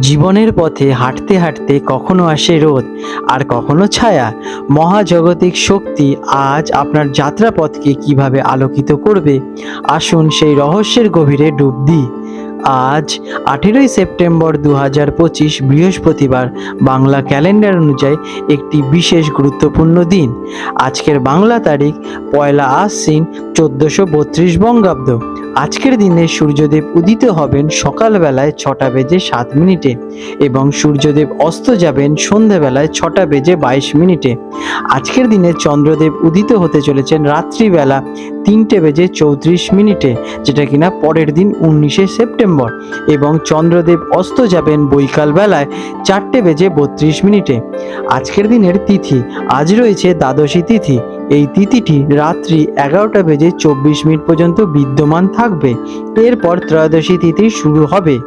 জীবনের পথে হাঁটতে হাঁটতে কখনো আসে রোদ আর কখনো ছায়া। মহাজাগতিক শক্তি আজ আপনার যাত্রাপথকে কীভাবে আলোকিত করবে? আসুন সেই রহস্যের গভীরে ডুব দিই। আজ আঠেরোই সেপ্টেম্বর দু হাজার পঁচিশ বৃহস্পতিবার বাংলা ক্যালেন্ডার অনুযায়ী একটি বিশেষ গুরুত্বপূর্ণ দিন। আজকের বাংলা তারিখ পয়লা আশ্বিন চোদ্দোশো বত্রিশ বঙ্গাব্দ। আজকের দিনে সূর্যদেব উদিত হবেন সকালবেলায় ছটা বেজে সাত মিনিটে এবং সূর্যদেব অস্ত যাবেন সন্ধেবেলায় ছটা বেজে বাইশ মিনিটে। আজকের দিনে চন্দ্রদেব উদিত হতে চলেছেন রাত্রিবেলা তিনটে বেজে চৌত্রিশ মিনিটে, যেটা কিনা পরের দিন উনিশে সেপ্টেম্বর এবং চন্দ্রদেব অস্ত যাবেন বৈকাল বেলায় চারটে বেজে বত্রিশ মিনিটে। আজকের দিনের তিথি, আজ রয়েছে দ্বাদশী তিথি। এই তিথিটি রাত্রি এগারোটা বেজে চব্বিশ মিনিট পর্যন্ত বিদ্যমান থাকবে। এরপর ত্রয়োদশী তিথি শুরু হবে।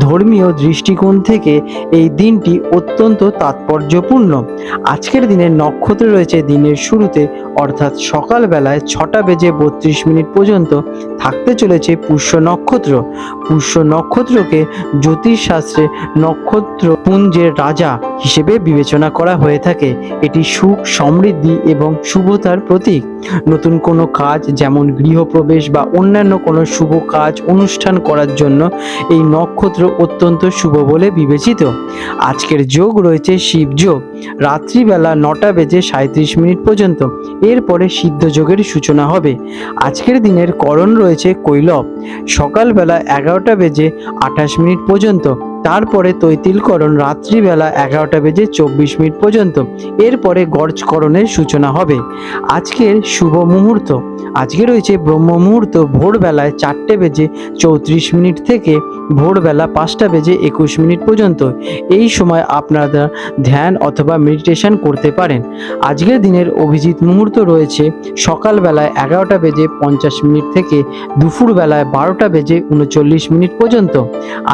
ধর্মীয় দৃষ্টিকোণ থেকে এই দিনটি অত্যন্ত তাৎপর্যপূর্ণ। আজকের দিনের নক্ষত্র রয়েছে দিনের শুরুতে অর্থাৎ সকালবেলায় ছটা বেজে বত্রিশ মিনিট পর্যন্ত থাকতে চলেছে পুষ্য নক্ষত্র। পুষ্য নক্ষত্রকে জ্যোতিষশাস্ত্রে নক্ষত্র পুঞ্জের রাজা হিসেবে বিবেচনা করা হয়ে থাকে। এটি সুখ, সমৃদ্ধি এবং শুভতার প্রতীক। নতুন কোনো কাজ যেমন গৃহপ্রবেশ বা অন্যান্য কোনো শুভ কাজ অনুষ্ঠান করার জন্য এই নক্ষত্র অত্যন্ত শুভ বলে বিবেচিত। আজকের যোগ রয়েছে শিব যোগ। রাত্রিবেলা নটা বেজে সাঁত্রিশ মিনিট পর্যন্ত এরপরে সিদ্ধ যোগের সূচনা হবে। আজকের দিনের করণ রয়েছে কৈলব। সকালবেলা এগারোটা বেজে আঠাশ মিনিট পর্যন্ত। তারপরে তৈতিলকরণ রাত্রিবেলা এগারোটা বেজে চব্বিশ মিনিট পর্যন্ত। এরপরে গর্জকরণের সূচনা হবে। আজকের শুভ মুহূর্ত। আজকে রয়েছে ব্রহ্ম মুহূর্ত ভোরবেলায় চারটে বেজে চৌত্রিশ মিনিট থেকে ভোরবেলা পাঁচটা বেজে একুশ মিনিট পর্যন্ত। এই সময় আপনারা ধ্যান অথবা মেডিটেশন করতে পারেন। আজকের দিনের অভিজিৎ মুহূর্ত রয়েছে সকালবেলায় এগারোটা বেজে পঞ্চাশ মিনিট থেকে দুপুরবেলায় বারোটা বেজে উনচল্লিশ মিনিট পর্যন্ত।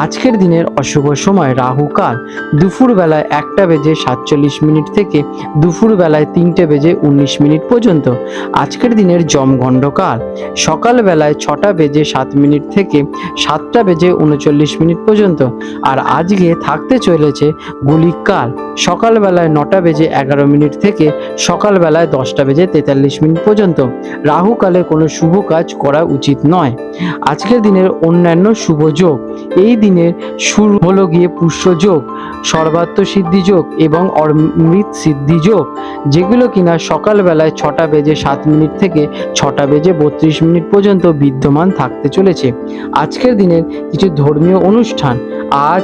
আজকের দিনের অশুভ সময় রাহুকাল দুপুরবেলায় একটা বেজে সাতচল্লিশ মিনিট থেকে দুপুরবেলায় তিনটে বেজে উনিশ মিনিট পর্যন্ত। আজকের দিনের জমগণ্ডকাল সকালবেলায় ছটা বেজে সাত মিনিট থেকে সাতটা বেজে উনচল্লিশ মিনিট পর্যন্ত। আর আজকে থাকতে চলেছে গুলিকাল সকালবেলায় নটা বেজে এগারো মিনিট থেকে সকালবেলায় দশটা বেজে তেতাল্লিশ মিনিট পর্যন্ত। রাহুকালে কোনো শুভ কাজ করা উচিত নয়। আজকের দিনের অন্যান্য শুভ যোগ। এই দিনের শুরু হলো গিয়ে পুষ্য যোগ, সর্বাত্ম সিদ্ধি যোগ এবং অমৃত সিদ্ধি যোগ, যেগুলো কিনা সকালবেলায় ছটা বেজে সাত মিনিট থেকে ছটা বেজে বত্রিশ মিনিট পর্যন্ত বিদ্যমান থাকতে চলেছে। আজকের দিনের কিছু ধর্মীয় অনুষ্ঠান, আজ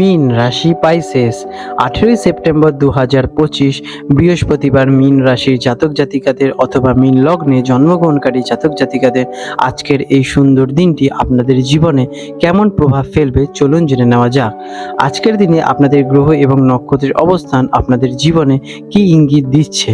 মিন রাশি পাইসেস। আঠেরোই সেপ্টেম্বর দু হাজার পঁচিশ, বৃহস্পতিবার মিন রাশির জাতক জাতিকাদের অথবা মিন লগ্নে জন্মগ্রহণকারী জাতক জাতিকাদের আজকের এই সুন্দর দিনটি আপনাদের জীবনে কেমন প্রভাব ফেলবে চলুন জেনে নেওয়া যাক। আজকের দিনে আপনাদের গ্রহ এবং নক্ষত্রের অবস্থান আপনাদের জীবনে কি ইঙ্গিত দিচ্ছে?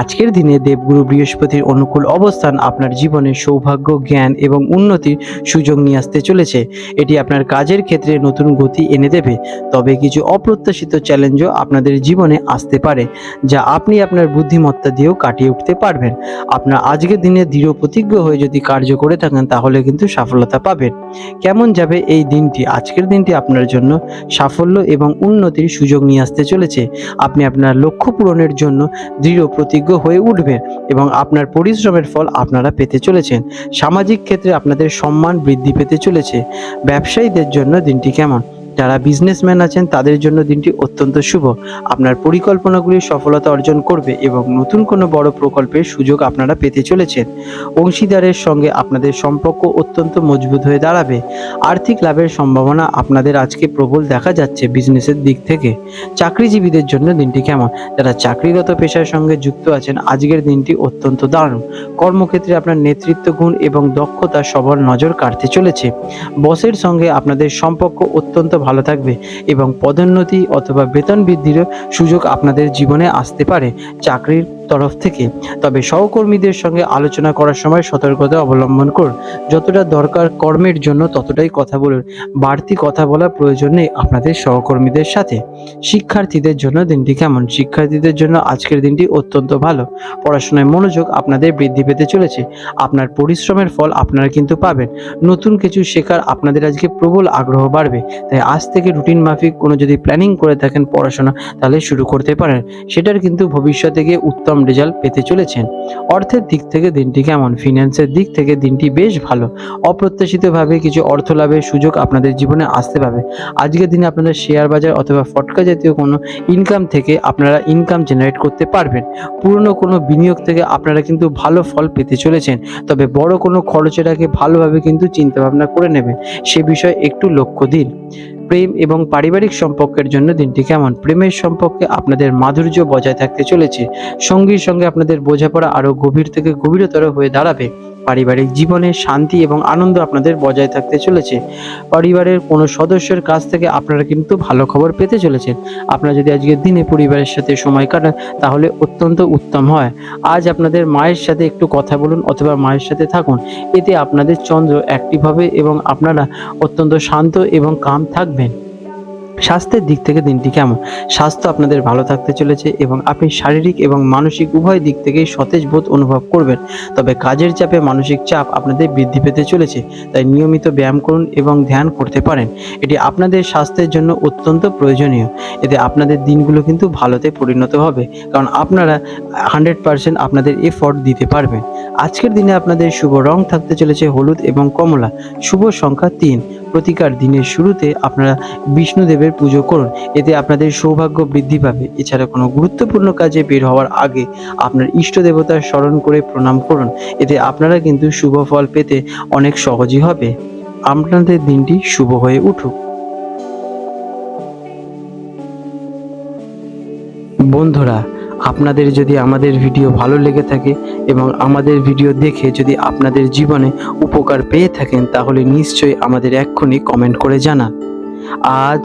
আজকের দিনে দেবগুরু বৃহস্পতির অনুকূল অবস্থান আপনার জীবনে সৌভাগ্য, জ্ঞান এবং উন্নতির সুযোগ নিয়ে আসতে চলেছে। এটি আপনার কাজের ক্ষেত্রে নতুন গতি এনে দেবে। তবে কিছু অপ্রত্যাশিত চ্যালেঞ্জও আপনাদের জীবনে আসতে পারে, যা আপনি আপনার বুদ্ধিমত্তা দিয়েও কাটিয়ে উঠতে পারবেন। আপনার আজকের দিনে দৃঢ় প্রতিজ্ঞ হয়ে যদি কার্য করে থাকেন, তাহলে কিন্তু সফলতা পাবেন। কেমন যাবে এই দিনটি? আজকের দিনটি আপনার জন্য সাফল্য এবং উন্নতির সুযোগ নিয়ে আসতে চলেছে। আপনি আপনার লক্ষ্য পূরণের জন্য দৃঢ় প্রতিজ্ঞ হয়ে উঠবেন এবং আপনার পরিশ্রমের ফল আপনারা পেতে চলেছেন। সামাজিক ক্ষেত্রে আপনাদের সম্মান বৃদ্ধি পেতে চলেছে। ব্যবসায়ীদের জন্য দিনটি কেমন? যারা বিজনেসম্যান আছেন, তাদের জন্য দিনটি অত্যন্ত শুভ। আপনার পরিকল্পনাগুলি সফলতা অর্জন করবে এবং নতুন কোনো বড় প্রকল্পের সুযোগ আপনারা পেতে চলেছেন। অংশীদারের সঙ্গে আপনাদের সম্পর্ক অত্যন্ত মজবুত হয়ে দাঁড়াবে। আর্থিক লাভের সম্ভাবনা আপনাদের আজকে প্রবল দেখা যাচ্ছে বিজনেসের দিক থেকে। চাকরিজীবীদের জন্য দিনটি কেমন? যারা চাকরিগত পেশার সঙ্গে যুক্ত আছেন, আজকের দিনটি অত্যন্ত দারুণ। কর্মক্ষেত্রে আপনার নেতৃত্ব গুণ এবং দক্ষতা সবার নজর কাটতে চলেছে। বসের সঙ্গে আপনাদের সম্পর্ক অত্যন্ত ভালো থাকবে এবং পদোন্নতি অথবা বেতন বৃদ্ধিরও সুযোগ আপনাদের জীবনে আসতে পারে। চাকরির তরফ থেকে। তবে সহকর্মীদের সঙ্গে আলোচনা করার সময় সতর্কতা অবলম্বন করুন। যতটা দরকার কর্মের জন্য ততটাই কথা বলুন। বাড়তি কথা বলার প্রয়োজন নেই আপনাদের সহকর্মীদের সাথে। শিক্ষার্থীদের জন্য দিনটি কেমন? শিক্ষার্থীদের জন্য আজকের দিনটি অত্যন্ত ভালো। পড়াশোনায় মনোযোগ আপনাদের বৃদ্ধি পেতে চলেছে। আপনার পরিশ্রমের ফল আপনারা কিন্তু পাবেন। নতুন কিছু শেখার আপনাদের আজকে প্রবল আগ্রহ বাড়বে। তাই আজ থেকে রুটিন মাফিক কোনো যদি প্ল্যানিং করে থাকেন পড়াশোনা, তাহলে শুরু করতে পারেন। সেটার কিন্তু ভবিষ্যতে গিয়ে উত্তম রেজাল্ট পেতে চলেছেন। অর্থের দিক থেকে দিনটি কেমন? ফিনান্সের দিক থেকে দিনটি বেশ ভালো। অপ্রত্যাশিতভাবে কিছু অর্থ লাভের সুযোগ আপনাদের জীবনে আসতে পারে আজকের দিনে আপনারা শেয়ার বাজার অথবা ফটকা জাতীয় কোনো ইনকাম থেকে আপনারা ইনকাম জেনারেট করতে পারবেন। পুরনো কোনো বিনিয়োগ থেকে আপনারা কিন্তু ভালো ফল পেতে চলেছেন। তবে বড় কোনো খরচের আগে ভালোভাবে কিন্তু চিন্তা ভাবনা করে নেবেন। সে বিষয়ে একটু লক্ষ্য দিন। প্রেম এবং পারিবারিক সম্পর্কের জন্য দিনটি কেমন? প্রেমের সম্পর্কে আপনাদের মাধুর্য বজায় থাকতে চলেছে। সঙ্গীর সঙ্গে আপনাদের বোঝাপড়া আরও গভীর থেকে গভীরতর হয়ে দাঁড়াবে। পারিবারিক জীবনে শান্তি এবং আনন্দ আপনাদের বজায় থাকতে চলেছে। পরিবারের কোনো সদস্যের কাছ থেকে আপনারা কিন্তু ভালো খবর পেতে চলেছেন। আপনারা যদি আজকের দিনে পরিবারের সাথে সময় কাটান, তাহলে অত্যন্ত উত্তম হয়। আজ আপনাদের মায়ের সাথে একটু কথা বলুন অথবা মায়ের সাথে থাকুন। এতে আপনাদের চন্দ্র অ্যাক্টিভ হবে এবং আপনারা অত্যন্ত শান্ত এবং কাম থাকবেন। স্বাস্থ্যের দিক থেকে দিনটি কেমন? স্বাস্থ্য আপনাদের ভালো থাকতে চলেছে এবং আপনি শারীরিক এবং মানসিক উভয় দিক থেকেই সতেজ বোধ অনুভব করবেন। তবে কাজের চাপে মানসিক চাপ আপনাদের বৃদ্ধি পেতে চলেছে, তাই নিয়মিত ব্যায়াম করুন এবং ধ্যান করতে পারেন। এটি আপনাদের স্বাস্থ্যের জন্য অত্যন্ত প্রয়োজনীয়। এতে আপনাদের দিনগুলো কিন্তু ভালোতে পরিণত হবে, কারণ আপনারা হান্ড্রেড পারসেন্ট আপনাদের এফর্ট দিতে পারবেন। আজকের দিনে আপনাদের শুভ রং থাকতে চলেছে হলুদ এবং কমলা। শুভ সংখ্যা তিন। প্রতিকার দিনের শুরুতে আপনারা বিষ্ণুদেবের পুজো করুন। এতে আপনাদের সৌভাগ্য বৃদ্ধি পাবে। এছাড়া কোনো গুরুত্বপূর্ণ কাজে বের হওয়ার আগে আপনার ইষ্ট দেবতার স্মরণ করে প্রণাম করুন। এতে আপনারা কিন্তু শুভ ফল পেতে অনেক সহজই হবে। আপনাদের দিনটি শুভ হয়ে উঠুক। বন্ধুরা আপনাদের যদি আমাদের ভিডিও ভালো লেগে থাকে এবং আমাদের ভিডিও দেখে যদি আপনাদের জীবনে উপকার পেয়ে থাকেন, তাহলে নিশ্চয়ই আমাদের এক্ষুনি কমেন্ট করে জানান। আজ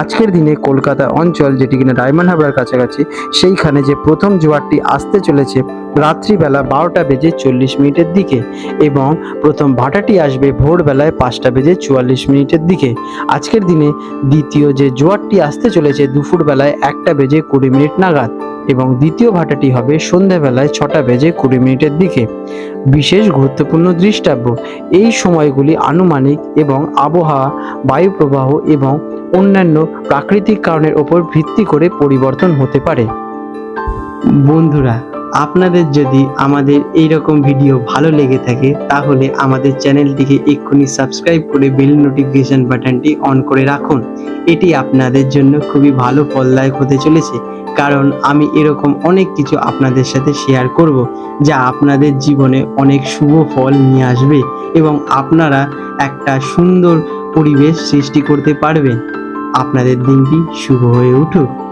আজকের দিনে কলকাতা অঞ্চল যেটি কিনা ডায়মন্ড হারবার কাছাকাছি, সেইখানে যে প্রথম জোয়ারটি আসতে চলেছে রাত্রিবেলা বারোটা বেজে চল্লিশ মিনিটের দিকে এবং প্রথম ভাটাটি আসবে ভোরবেলায় পাঁচটা বেজে চুয়াল্লিশ মিনিটের দিকে। আজকের দিনে দ্বিতীয় যে জোয়ারটি আসতে চলেছে দুপুরবেলায় একটা বেজে কুড়ি মিনিট নাগাদ এবং দ্বিতীয় ভাটাটি হবে সন্ধ্যাবেলায় ছটা বেজে কুড়ি মিনিটের দিকে। বিশেষ গুরুত্বপূর্ণ দৃষ্টাব্য, এই সময়গুলি আনুমানিক এবং আবহাওয়া বায়ু প্রবাহ এবং অন্যান্য প্রাকৃতিক কারণের ওপর ভিত্তি করে পরিবর্তন হতে পারে। বন্ধুরা, আপনাদের যদি আমাদের এই রকম ভিডিও ভালো লেগে থাকে, তাহলে আমাদের চ্যানেলটিকে এক্ষুনি সাবস্ক্রাইব করে বেল নোটিফিকেশন বাটনটি অন করে রাখুন। এটি আপনাদের জন্য খুবই ভালো ফলদায়ক হতে চলেছে, কারণ আমি এরকম অনেক কিছু আপনাদের সাথে শেয়ার করব, যা আপনাদের জীবনে অনেক শুভ ফল নিয়ে আসবে এবং আপনারা একটা সুন্দর পরিবেশ সৃষ্টি করতে পারবেন। আপনাদের দিনটি শুভ হয়ে উঠুক।